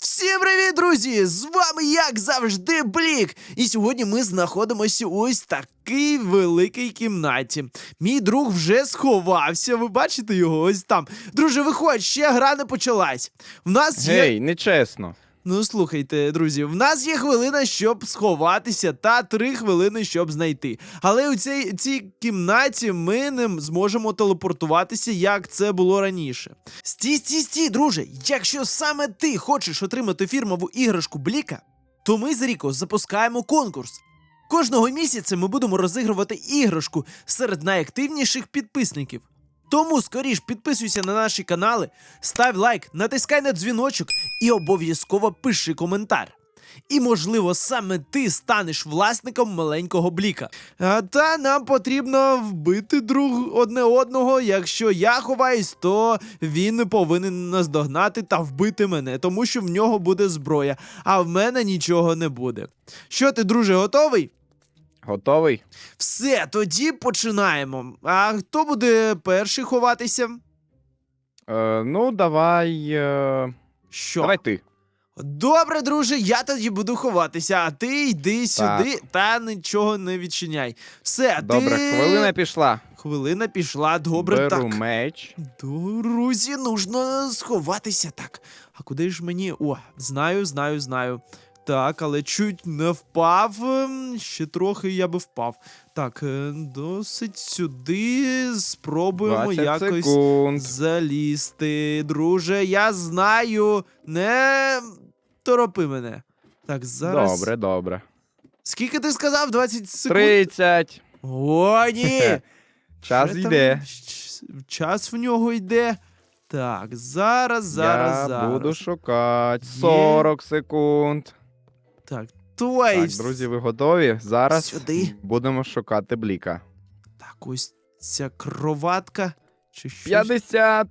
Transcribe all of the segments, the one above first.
Всім привіт, друзі! З вами, як завжди, Блік. І сьогодні ми знаходимося ось такій великій кімнаті. Мій друг вже сховався. Ви бачите його ось там. Друже, виходь, ще гра не почалась. В нас є. Гей, нечесно. Ну слухайте, друзі, в нас є хвилина, щоб сховатися, та три хвилини, щоб знайти. Але у цій, цій кімнаті ми не зможемо телепортуватися, як це було раніше. Стій, стій, стій, друже. Якщо саме ти хочеш отримати фірмову іграшку Бліка, то ми з Ріко запускаємо конкурс. Кожного місяця ми будемо розігрувати іграшку серед найактивніших підписників. Тому скоріш підписуйся на наші канали, став лайк, натискай на дзвіночок і обов'язково пиши коментар. І, можливо, саме ти станеш власником маленького бліка. А, та нам потрібно вбити друг одне одного. Якщо я ховаюсь, то він повинен наздогнати та вбити мене, тому що в нього буде зброя, а в мене нічого не буде. Що ти, друже, готовий? Готовий? Все, тоді починаємо. А хто буде перший ховатися? Е, ну, давай. Е, Що? Давай ти. Добре, друже, я тоді буду ховатися, а ти йди Так. сюди та нічого не відчиняй. Все, Добре, ти... хвилина пішла. Хвилина пішла, добре, Беру так. меч. Друзі, нужно сховатися так. А куди ж мені. О, знаю, знаю, знаю. Так, але чуть не впав. ем, Ще трохи я би впав. Так, е, досить сюди. Спробуємо якось секунд. залізти. Друже, я знаю. Не торопи мене. Так, зараз. Добре, добре. Скільки ти сказав? 20 секунд? 30. О, ні! Час там йде. щ- Час в нього йде. Так, зараз, зараз, Я зараз. буду шукати. 40 секунд. Так, той. Так, друзі, ви готові? Зараз Сюди. будемо шукати бліка. Так, ось ця кроватка. Чи що? 50.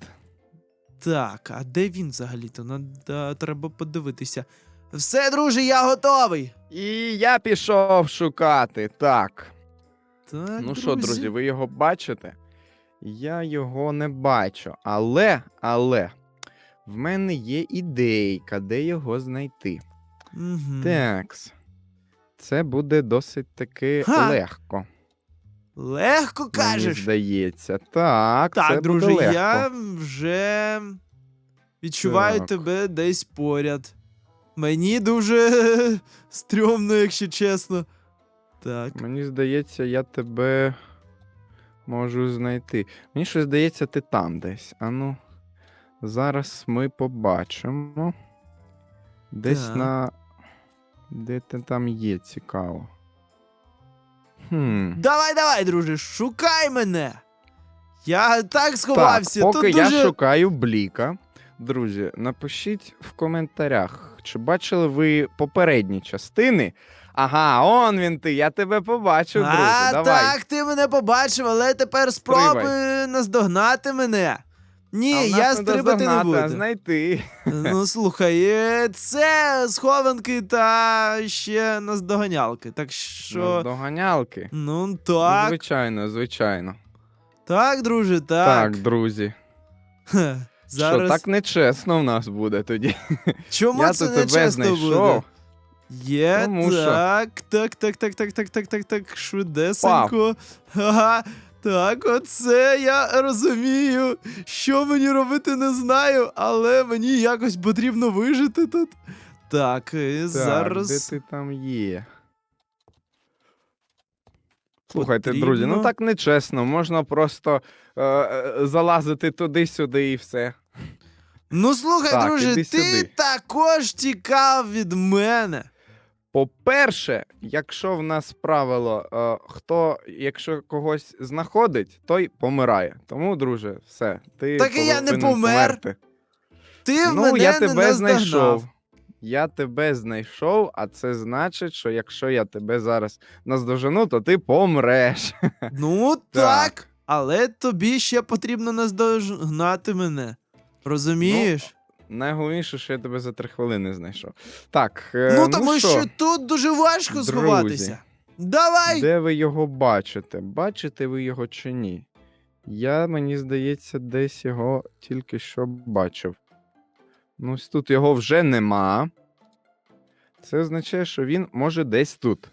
Так, а де він взагалі-то? Надо, треба подивитися. Все, друже, я готовий. І я пішов шукати. Так. Так, Ну що, друзі, ви його бачите? Я його не бачу. Але, але, в мене є ідейка, де його знайти. Угу. Такс. Це буде досить таки Ха! легко. Легко Мені кажеш. здається. Так, це Так, буде друже, легко. я вже відчуваю Так. тебе десь поряд. Мені дуже стрьомно, якщо чесно. Так. Мені здається, я тебе можу знайти. Мені щось здається, ти там десь. Ану, зараз ми побачимо. Десь Так. на. Де ти там є, цікаво. Хм. Давай, давай, друже, шукай мене. Я так сховався. Так, поки Тут я дуже... шукаю бліка. Друзі, напишіть в коментарях, чи бачили ви попередні частини. Ага, он він ти, я тебе побачив, друже. а, Давай. так, ти мене побачив, але тепер спробуй наздогнати мене. Ні, а я стрибати не буду. знайти. Ну слухай, е, це схованки та ще наздоганялки. Так що. Доганялки. Ну Ну, так, Звичайно, звичайно. так, друже, Так, так. друзі. Хе, Зараз. Що, так нечесно в нас буде тоді. Чому я це не тебе знайшов. буде? Є, Тому що- так, так, так, так, так, так, так, так, так, швидесенько. Ага. Так, оце я розумію. Що мені робити, не знаю, але мені якось потрібно вижити тут. Так, і Так, зараз. де ти там є? Слухайте, друзі, ну так нечесно. Можна просто е, е, залазити туди-сюди і все. Ну слухай, Так, друже, ти сюди. також тікав від мене. По-перше, якщо в нас правило, е, хто, якщо когось знаходить, той помирає. Тому, друже, все. Ти Так і я не повинен помер. померти. Ти ну, мене я не тебе наздогнав. знайшов. Я тебе знайшов, а це значить, що якщо я тебе зараз наздожену, то ти помреш. Ну так. Так. Але тобі ще потрібно наздогнати мене. Розумієш? Найголовніше, що я тебе за три хвилини знайшов. Так, е, Ну, ну, тому що, що тут дуже важко друзі, сховатися. Давай! де ви його бачите? Бачите ви його чи ні? Я, мені здається, десь його тільки що бачив. Ну, ось тут його вже нема. Це означає, що він може десь тут.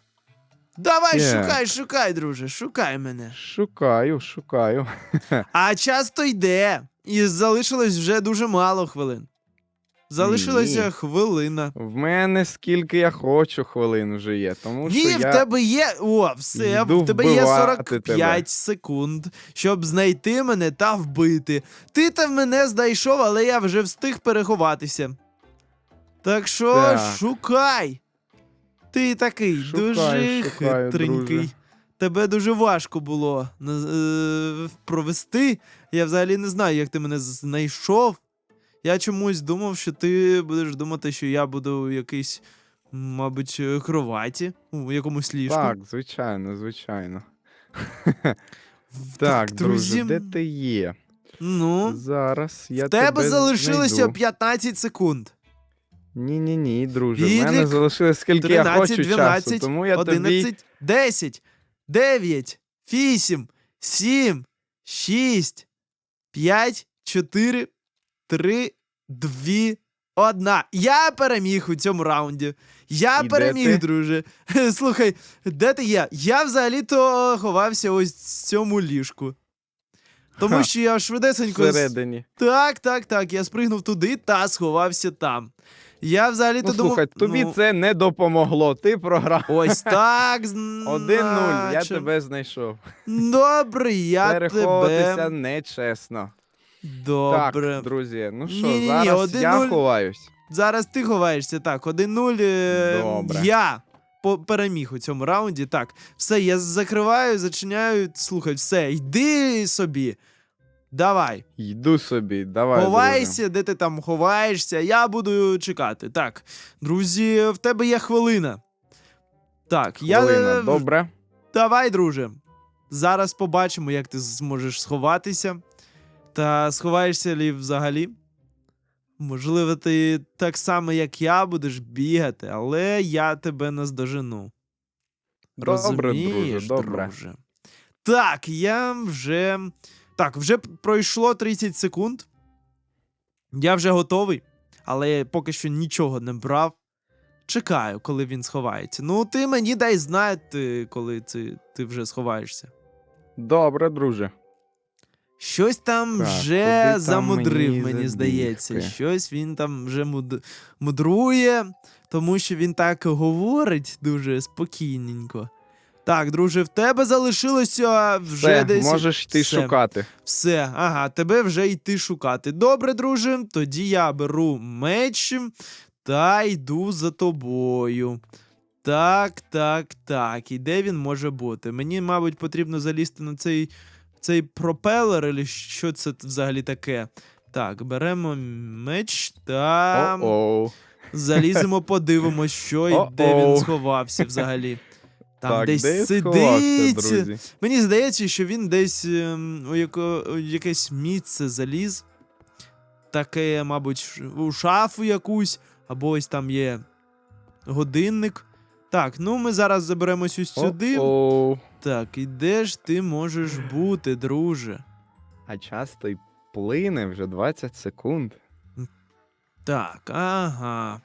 Давай, Так. шукай, шукай, друже, шукай мене. Шукаю, шукаю. А час то йде. І залишилось вже дуже мало хвилин. Залишилася Ні. хвилина. В мене скільки я хочу хвилин вже є, тому Ні, що в я тебе є. О, все, йду в тебе є вбивати 45 тебе. секунд, щоб знайти мене та вбити. Ти там мене знайшов, але я вже встиг переховатися. Так що Так. шукай. Ти такий Шукаю, дуже шукаю, хитренький. друже. Тебе дуже важко було е, провести. Я взагалі не знаю, як ти мене знайшов. Я чомусь думав, що ти будеш думати, що я буду у якійсь, мабуть, е, кроваті, у якомусь ліжку. Так, звичайно, звичайно. Так, друже, де ти є? Ну, Зараз я в тебе тебе залишилося знайду. 15 секунд. Ні, ні, ні, друже. В мене залишилось скільки я 13, хочу 12, часу, тому я 11, тобі 10, 9, 8, 7, 6, 5, 4, 3, 2, 1. Я переміг у цьому раунді. Я І де переміг, ти? друже. Слухай, де ти є? Я взагалі-то ховався ось в цьому ліжку. Тому Ха, що я швидесенько. з- всередині. Так, так, так. Я спригнув туди та сховався там. Я взагалі-то Ну, думав. слухай, тобі ну, це не допомогло. Ти програв. Ось так. 1-0, я значить. тебе знайшов. Добре, я тебе. нечесно. Добре. Так, друзі, ну що, Ні-ні-ні, зараз я 1-0. ховаюсь. Зараз ти ховаєшся. Так, 1-0. е, Добре. Я по- переміг у цьому раунді. Так, все, я закриваю, зачиняю. Слухай, все, йди собі. Давай. Йду собі, давай. Ховайся, де ти там ховаєшся, я буду чекати. Так, друзі, в тебе є хвилина. Так, я. Хвилина, добре. Давай, друже. Зараз побачимо, як ти зможеш сховатися. Та сховаєшся лі взагалі. Можливо, ти так само, як я, будеш бігати, але я тебе наздожену. Добре, Розумієш, друже, добре. друже. Так, я вже. Так, вже пройшло 30 секунд. Я вже готовий, але поки що нічого не брав. Чекаю, коли він сховається. Ну, ти мені дай знати, коли ти, ти вже сховаєшся. Добре, друже. Щось там Так, вже там замудрив, мені мені, здається. Щось він там вже муд... мудрує, тому що він так говорить дуже спокійненько. Так, друже, в тебе залишилося вже Все, десь. можеш йти Все. шукати. Все, ага, тебе вже йти шукати. Добре, друже, тоді я беру меч та йду за тобою. Так, так, так. І де він може бути? Мені, мабуть, потрібно залізти на цей, цей пропелер, або що це взагалі таке. Так, беремо меч та О-оу. заліземо, подивимось, що і де він сховався взагалі. Там так, десь де сидить. друзі? Мені здається, що він десь ем, у, яко, у якесь місце заліз. Таке, мабуть, у шафу якусь, або ось там є годинник. Так, ну ми зараз заберемось ось сюди. Так, і де ж ти можеш бути, друже? А часто й плине вже 20 секунд. Так, ага.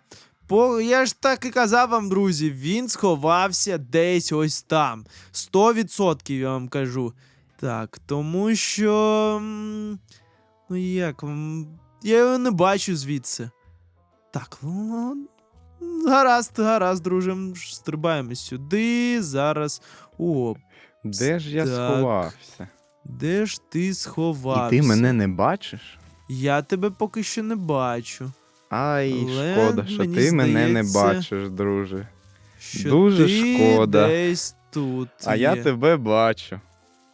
По, я ж так і казав вам, друзі, він сховався десь ось там. 100% я вам кажу. Так, тому що. Ну як. Я його не бачу звідси. Так, ну. Гаразд, гаразд, друже. Стрибаємо сюди. Зараз. О, Де ж я Так. сховався? де ж ти сховався? І ти мене не бачиш? Я тебе поки що не бачу. Ай, Але шкода, що ти мене не бачиш, друже. Що Дуже ти шкода. десь тут. А є. я тебе бачу.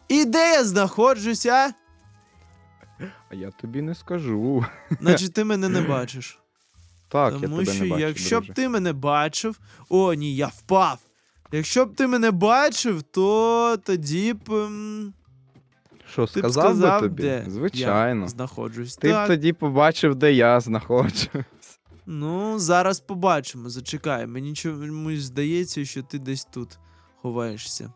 І де я знаходжуся? А я тобі не скажу. Значить, ти мене не бачиш. Так, я Тому тебе що не бачу, якщо друже. б ти мене бачив. О, ні, я впав. Якщо б ти мене бачив, то тоді б. Що, Ти б сказав, сказав, би тобі? де Звичайно. я знаходжусь. Ти б так. тоді побачив, де я знаходжусь. Ну, зараз побачимо, зачекай. Мені чомусь здається, що ти десь тут ховаєшся.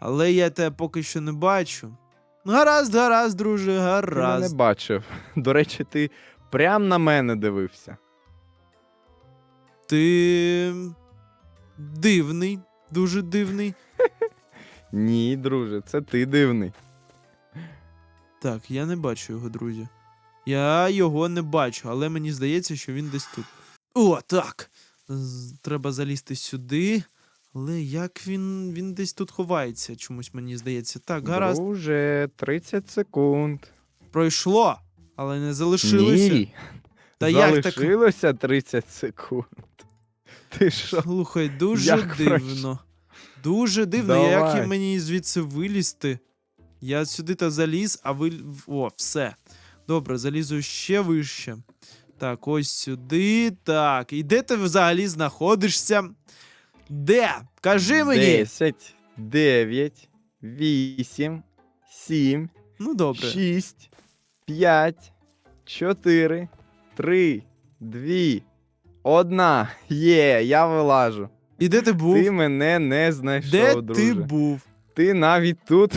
Але я тебе поки що не бачу. Гаразд, гаразд, друже, Ти мене гаразд. бачив. До речі, ти прям на мене дивився. Ти дивний, дуже дивний. Ні, друже, це ти дивний. Так, я не бачу його, друзі. Я його не бачу, але мені здається, що він десь тут. О, так. Треба залізти сюди. Але як він. він десь тут ховається, чомусь мені здається. Так, гаразд. Друже, 30 секунд. Пройшло, але не залишилося. Ні. Та як так? Залишилося 30 секунд. Ти що? Слухай, дуже Як дивно. Дуже дивно, як Давай. і мені звідси вилізти. Я сюди та заліз, а ви. О, все. Добре, залізу ще вище. Так, ось сюди. Так. І де ти взагалі знаходишся? Де? Кажи мені. 10, 9, 8, 7, Ну добре. 6, 5, 4, 3, 2, 1. Є, я вилажу. І де ти був? Ти мене не знайшов, де друже. ти був? Ти навіть тут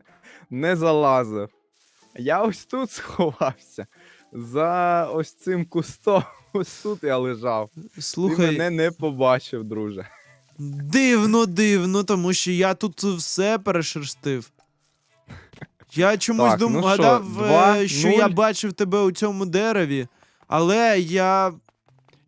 не залазив. Я ось тут сховався. За ось цим кустом. Ось тут я лежав. Слухай, Ти мене не побачив, друже. дивно, дивно, тому що я тут все перешерстив. Я чомусь Так, ну дум... що, гадав, два, е, що я бачив тебе у цьому дереві, але я.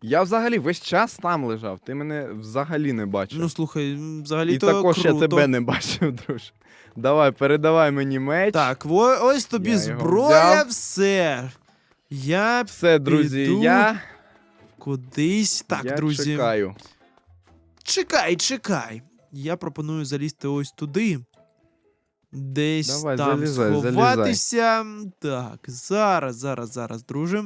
Я взагалі весь час там лежав. Ти мене взагалі не бачив. Ну слухай, взагалі І то також круто. я тебе не бачив, друже. Давай, передавай мені меч. Так, во- ось тобі Я зброя, все. Я Все, друзі, Піду. я, кудись. Так, я друзі. чекаю. Чекай, чекай. Я пропоную залізти ось туди. Десь Давай, там залізай, залізай. сховатися. Так, зараз, зараз, зараз, друже.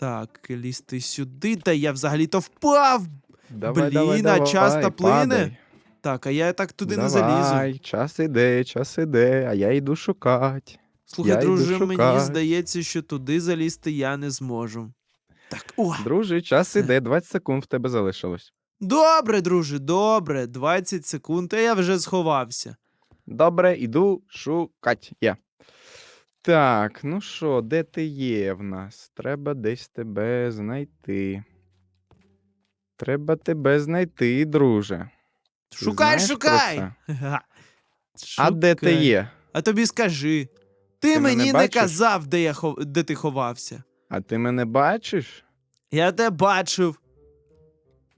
Так, лізти сюди. Та я взагалі-то впав. Давай, Блін, давай, а давай, час та плине. падай. Так, а я так туди не залізу. Давай, час іде, час іде, а я йду шукати. Слухай, я йду друже, мені шукати. здається, що туди залізти я не зможу. Так, о, Друже, час іде, 20 секунд в тебе залишилось. добре, друже, добре. 20 секунд, а я вже сховався. Добре, іду шукать. Є. Так, ну що, де ти є в нас? Треба десь тебе знайти. Треба тебе знайти, друже. Ти Шукай, знаєш про шукай! це? А де ти Шукай. є? А тобі скажи. Ти, Ти мене мені не бачиш? казав, де, я хов... де ти ховався. А ти мене бачиш? Я тебе бачив.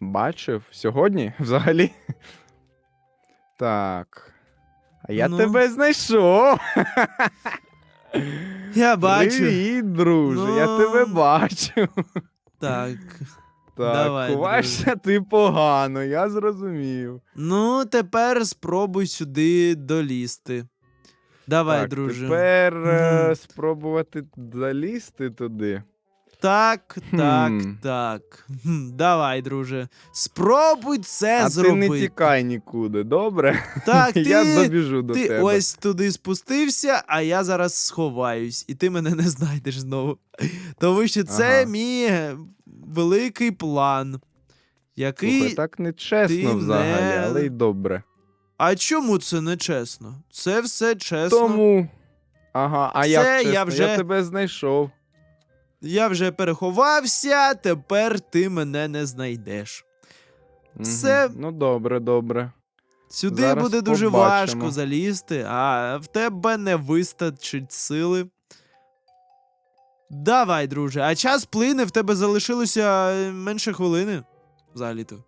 Бачив? Сьогодні? Взагалі? Так. А я Ну. тебе знайшов. Я бачу. Привіт, друже, я Ну. тебе бачу. Так. Так, Давай, ховаєшся ти погано, я зрозумів. Ну, тепер спробуй сюди долізти. Давай, так, друже. Тепер Мгм. спробувати залізти туди. Так, так, Хм. так. Хм, Давай, друже. Спробуй це а зробити. ти не тікай нікуди, добре? Так, ти, я добіжу до ти тебе. ось туди спустився, а я зараз сховаюсь, і ти мене не знайдеш знову. Тому що це Ага. мій великий план. Який. Слухай, так не чесно ти взагалі, не- але й добре. А чому це не чесно? Це все чесно. Тому. Ага, а Все, як я чесно, я, вже- тебе знайшов. Я вже переховався, тепер ти мене не знайдеш. Все. Ну добре, добре. Сюди Зараз буде дуже побачимо. важко залізти, а в тебе не вистачить сили. Давай, друже, а час плине, в тебе залишилося е, менше хвилини. Взагалі-то.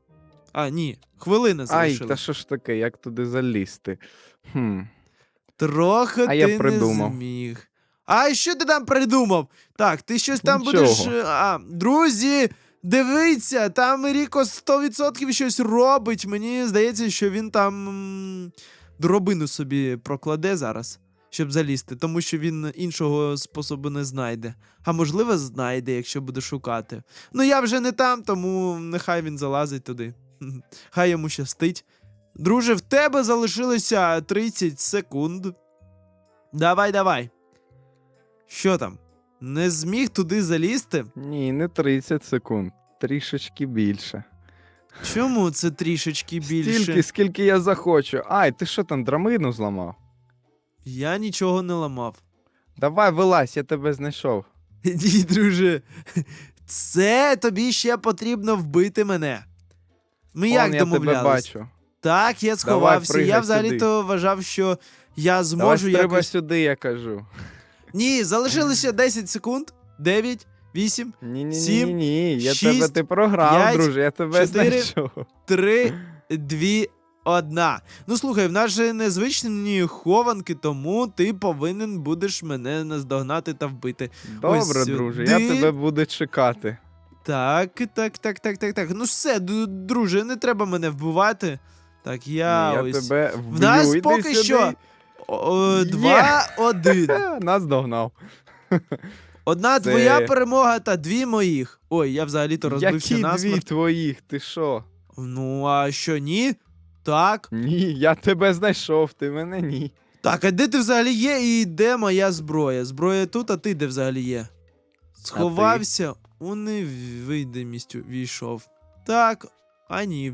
А, ні, хвилина Ай, та що ж таке, як туди залізти? Хм. Трохи А ти я придумав. не зміг. А що ти там придумав? Так, ти щось там Нічого. будеш. е, А, друзі, дивіться, там Ріко 100% щось робить. Мені здається, що він там дробину собі прокладе зараз, щоб залізти, тому що він іншого способу не знайде. А можливо, знайде, якщо буде шукати. Ну я вже не там, тому нехай він залазить туди. Хай йому щастить. Друже, в тебе залишилося 30 секунд. Давай, давай. Що там? Не зміг туди залізти? Ні, не 30 секунд. Трішечки більше. Чому це трішечки більше? Стільки, скільки я захочу. Ай, ти що там драмину зламав? Я нічого не ламав. Давай вилазь, я тебе знайшов. Ні, друже. Це тобі ще потрібно вбити мене. Ми Он, як я тебе домовлялись? бачу. Так, я сховався. пригай я взагалі-то вважав, що я Давай зможу треба якось. сюди, я кажу. Ні, залишилося 10 секунд. 9, 8, Ні, ні, ні, Сім, ні, ні. Я шість, тебе ти програв, п'ять, друже, я тебе чотири, знайшов. 3, 2, 1. Ну слухай, в нас же незвичні хованки, тому ти повинен будеш мене наздогнати та вбити. Добре, сюди. друже, я тебе буду чекати. Так, так, так, так, так, так. Ну все, ду- друже, не треба мене вбивати. Так, я, я ось. тебе вб'ю. В нас іди поки сюди. що О, Два, один. Нас догнав. Одна Це- твоя перемога та дві моїх. Ой, я взагалі-то розбився Які дві насмерть. твоїх? Ти що? Ну, а що ні? Так. Ні, я тебе знайшов, ти мене ні. Так, а де ти взагалі є і де моя зброя? Зброя тут, а ти де взагалі є? Сховався, у невидимість війшов. Так, а ні,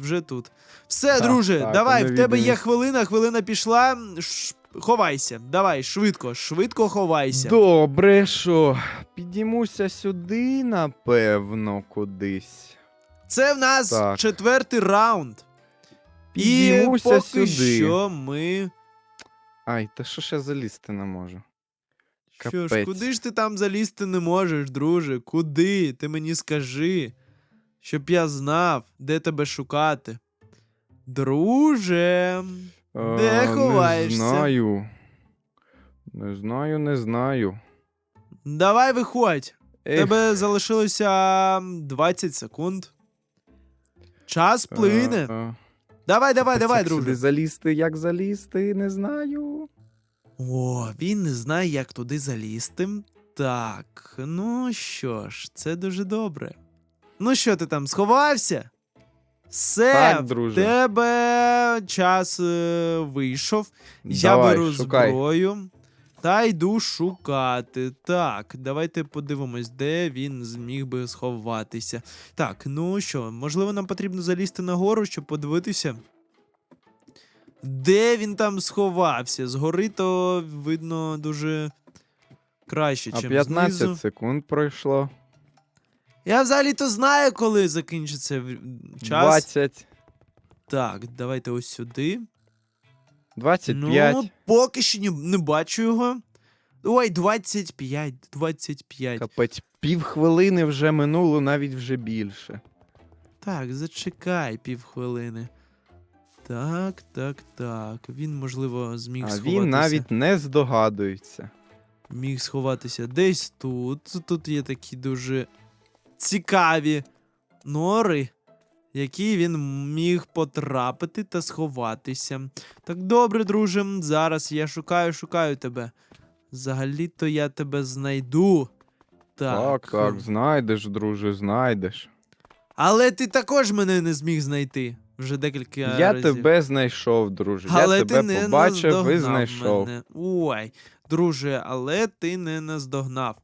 вже тут. Все, Так, друже, так, давай, в тебе є хвилина, хвилина пішла. Ш- ховайся, давай, швидко, швидко ховайся. Добре, що? Підіймуся сюди, напевно, кудись. Це в нас Так. четвертий раунд. І Підіймуся поки сюди. що ми. Ай, та що ж я залізти не можу? Що ж, куди ж ти там залізти не можеш, друже? Куди? Ти мені щоб я знав, де тебе шукати. Друже. Де Е, ховаєшся? Не знаю. Не знаю, не знаю. Давай виходь. Ех, Тебе залишилося 20 секунд. Час плине. е, е. Давай, давай, Та давай, як Сюди залізти, як залізти, не знаю. О, він не знає, як туди залізти. Так, ну що ж, це дуже добре. Ну що ти там, сховався? Все, Так, в тебе час е, вийшов. Я беру шукай. зброю та йду шукати. Так, давайте подивимось, де він зміг би сховатися. Так, ну що, можливо, нам потрібно залізти нагору, щоб подивитися. Де він там сховався? Згори то видно дуже краще, А чим 15 знизу. секунд пройшло. Я взагалі-то знаю, коли закінчиться в- час. 20, Так, давайте ось сюди. 25. Ну, поки що не, не бачу його. Ой, 25, 25. Капець, півхвилини вже минуло, навіть вже більше. Так, зачекай півхвилини. Так, так, так. Він, можливо, зміг А сховатися. він навіть не здогадується. Міг сховатися десь тут. Тут є такі дуже цікаві нори, які він міг потрапити та сховатися. Так добре, друже, зараз я шукаю, шукаю тебе. Взагалі-то я тебе знайду. Так, Так, так, знайдеш, друже, знайдеш. Але ти також мене не зміг знайти вже декілька Я разів. тебе знайшов, друже. Але я ти тебе не побачив і знайшов. Мене. Ой, друже, але ти не наздогнав.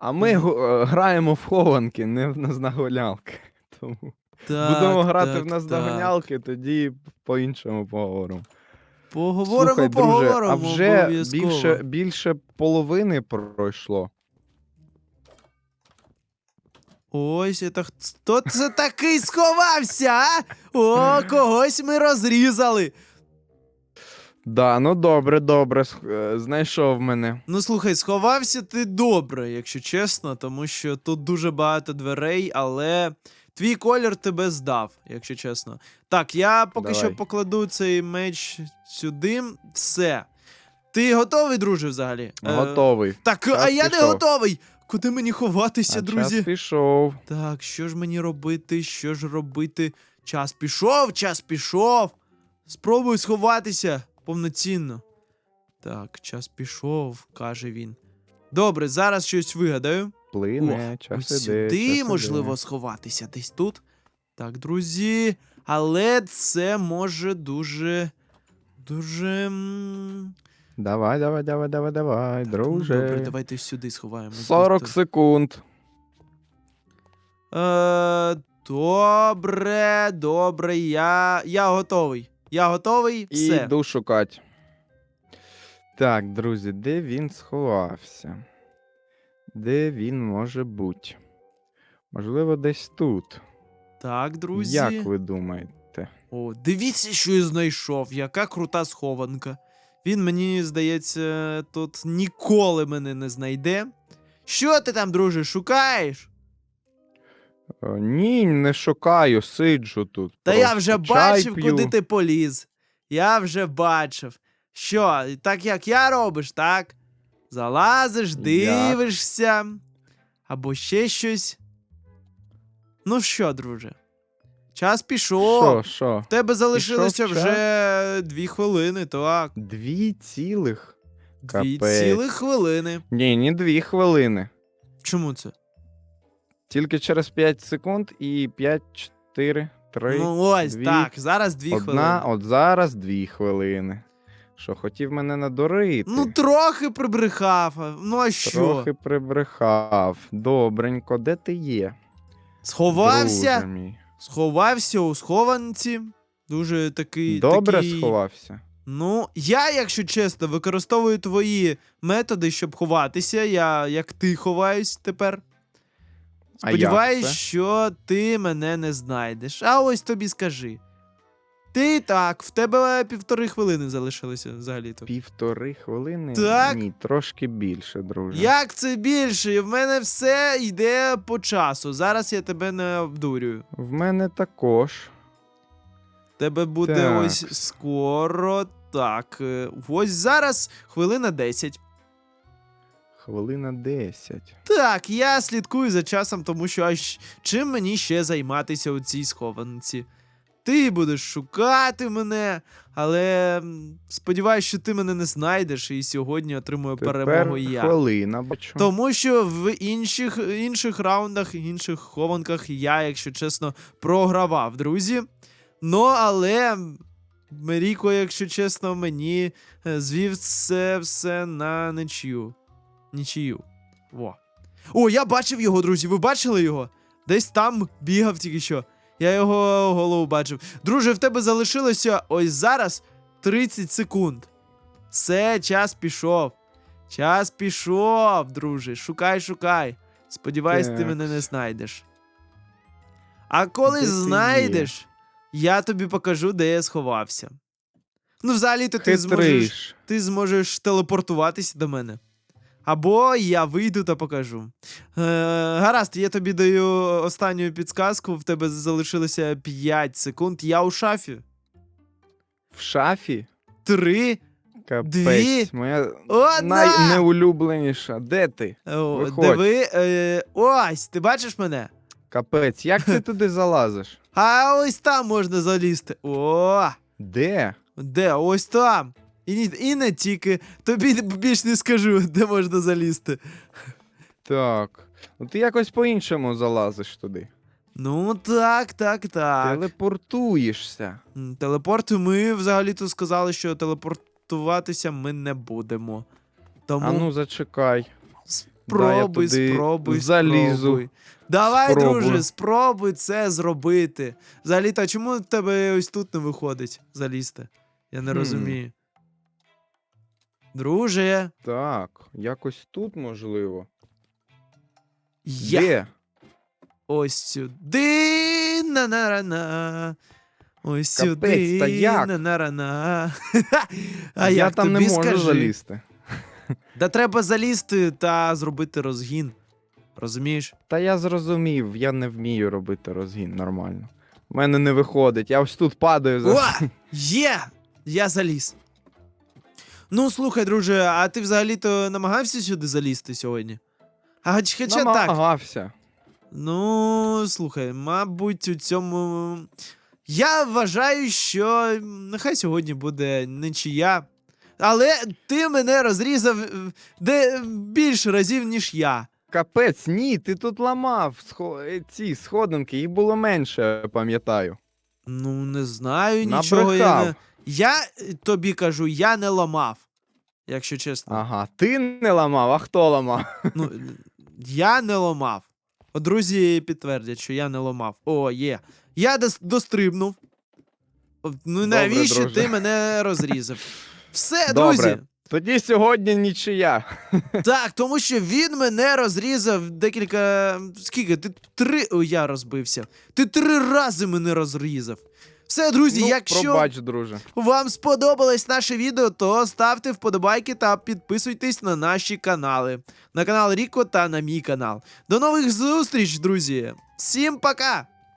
А ми е, граємо в хованки, не в наздогонялки. Тому Так, будемо грати так, в так. наздогонялки, тоді по-іншому поговоримо. Поговоримо, Слухай, друже, поговоримо. а вже більше, більше половини пройшло. Ось, це хто це такий сховався, а? О, когось ми розрізали. Да, ну добре, добре, сх- е, знайшов мене. Ну слухай, сховався ти добре, якщо чесно, тому що тут дуже багато дверей, але твій колір тебе здав, якщо чесно. Так, я поки що Давай. покладу цей меч сюди. Все. Ти готовий, друже, взагалі? Е, Готовий. Так, Час а я не пішов. готовий. Куди мені ховатися, а друзі? час пішов. Так, що ж мені робити? Що ж робити? Час пішов, час пішов. Спробуй сховатися повноцінно. Так, час пішов, каже він. Добре, зараз щось вигадаю. Плине, час Ось іде. сюди, час можливо, іде. сховатися десь тут. Так, друзі. Але це може дуже. Дуже. м, Давай, давай, давай, давай, давай, Ну, друже. добре, давайте сюди сховаємо. 40 секунд. Е, добре, добре, я. Я готовий. Я готовий. І Все. йду шукати. Так, друзі, де він сховався? Де він може бути? Можливо, десь тут. Так, друзі. Як ви думаєте? О, дивіться, що я знайшов. Яка крута схованка. Він, мені здається, тут ніколи мене не знайде. Що ти там, друже, шукаєш? Е, Ні, не шукаю, сиджу тут. Та я вже чай бачив, п'ю. куди ти поліз. Я вже бачив. Що, так як я робиш, так? Залазиш, дивишся. Або ще щось. Ну що, друже? Час пішов. Що, що? В тебе залишилося Пішов вже дві хвилини, так. Дві цілих? Дві Капець. цілих хвилини. Ні, не дві хвилини. Чому це? Тільки через 5 секунд і 5, 4, 3. ну ось, дві, так, зараз дві Одна, хвилини. от зараз дві хвилини. Що хотів мене надурити? Ну, трохи прибрехав. Ну а що? Трохи прибрехав. Добренько, де ти є? Сховався? Сховався у схованці. Дуже такий. Добре такий... сховався. Ну, я, якщо чесно, використовую твої методи, щоб ховатися. Я як ти ховаюсь тепер. Сподіваюсь, що ти мене не знайдеш. А ось тобі скажи. Ти так, в тебе півтори хвилини залишилося взагалі-то. Півтори хвилини? Так. Ні, трошки більше, друже. Як це більше? В мене все йде по часу. Зараз я тебе не обдурюю. В мене також. Тебе буде Так. ось скоро. Так. е, Ось зараз хвилина 10. Хвилина 10. Так, я слідкую за часом, тому що аж чим мені ще займатися у цій схованці. Ти будеш шукати мене, але м, сподіваюсь, що ти мене не знайдеш і сьогодні отримую перемогу я. хвилина, бачу. Тому що в інших, інших раундах, інших хованках я, якщо чесно, програвав, друзі. Ну, але Меріко, якщо чесно, мені е, звів це все на нічию. Нічию. Во. О, я бачив його, друзі. Ви бачили його? Десь там бігав тільки що. Я його голову бачив. Друже, в тебе залишилося ось зараз 30 секунд. Все, час пішов. Час пішов, друже. Шукай, шукай. Сподіваюсь, ти мене не знайдеш. А коли Де знайдеш, я тобі покажу, де я сховався. Ну, взагалі-то ти зможеш, ти зможеш телепортуватися до мене. Або я вийду та покажу. Е, гаразд, я тобі даю останню підсказку. В тебе залишилося 5 секунд. Я у шафі. В шафі? Три. Капець. Дві. Моя Одна. найнеулюбленіша. Де ти? О, Виходь. диви. Е, ось, ти бачиш мене? Капець, як ти туди залазиш? А ось там можна залізти. О! Де? Де? Ось там. І, і не тільки. Тобі більш не скажу, де можна залізти. Так. Ну ти якось по-іншому залазиш туди. Ну так, так, так. Телепортуєшся. Телепорт ми взагалі-то сказали, що телепортуватися ми не будемо. Тому А ну зачекай. спробуй, туди спробуй, залізу. спробуй. Давай, Спробую. друже, спробуй це зробити. Взагалі-то, а чому в тебе ось тут не виходить залізти? Я не Хм. розумію. Друже, Так, якось тут можливо. я Де? ось сюди на на на Ось Капець, сюди та як? на на на А Я як там тобі не можу скажи? залізти. Да треба залізти та зробити розгін. Розумієш? Та я зрозумів, я не вмію робити розгін нормально. У мене не виходить. Я ось тут падаю за. О! Є! Я заліз. Ну, слухай, друже, а ти взагалі-то намагався сюди залізти сьогодні? А хоча так. Намагався. Ну, слухай, мабуть, у цьому. Я вважаю, що нехай сьогодні буде нічия. Але ти мене розрізав е, де більше разів, ніж я. Капець, ні, ти тут ламав схо... е, ці сходинки, їх було менше, пам'ятаю. Ну, не знаю, нічого я Набрехав. Я е, тобі кажу, я не ламав. Якщо чесно. Ага, ти не ламав, а хто ламав? Ну, я не ламав. Друзі підтвердять, що я не ламав. О, є. Я дострибнув. Ну навіщо друже. ти мене розрізав? Все, Добре. друзі. Тоді сьогодні нічия. Так, тому що він мене розрізав декілька. Скільки? Ти три. О, я розбився. Ти три рази мене розрізав. Все, друзі, ну, якщо Пробач, друже. вам сподобалось наше відео, то ставте вподобайки та підписуйтесь на наші канали. На канал Ріко та на мій канал. До нових зустріч, друзі! Всім пока!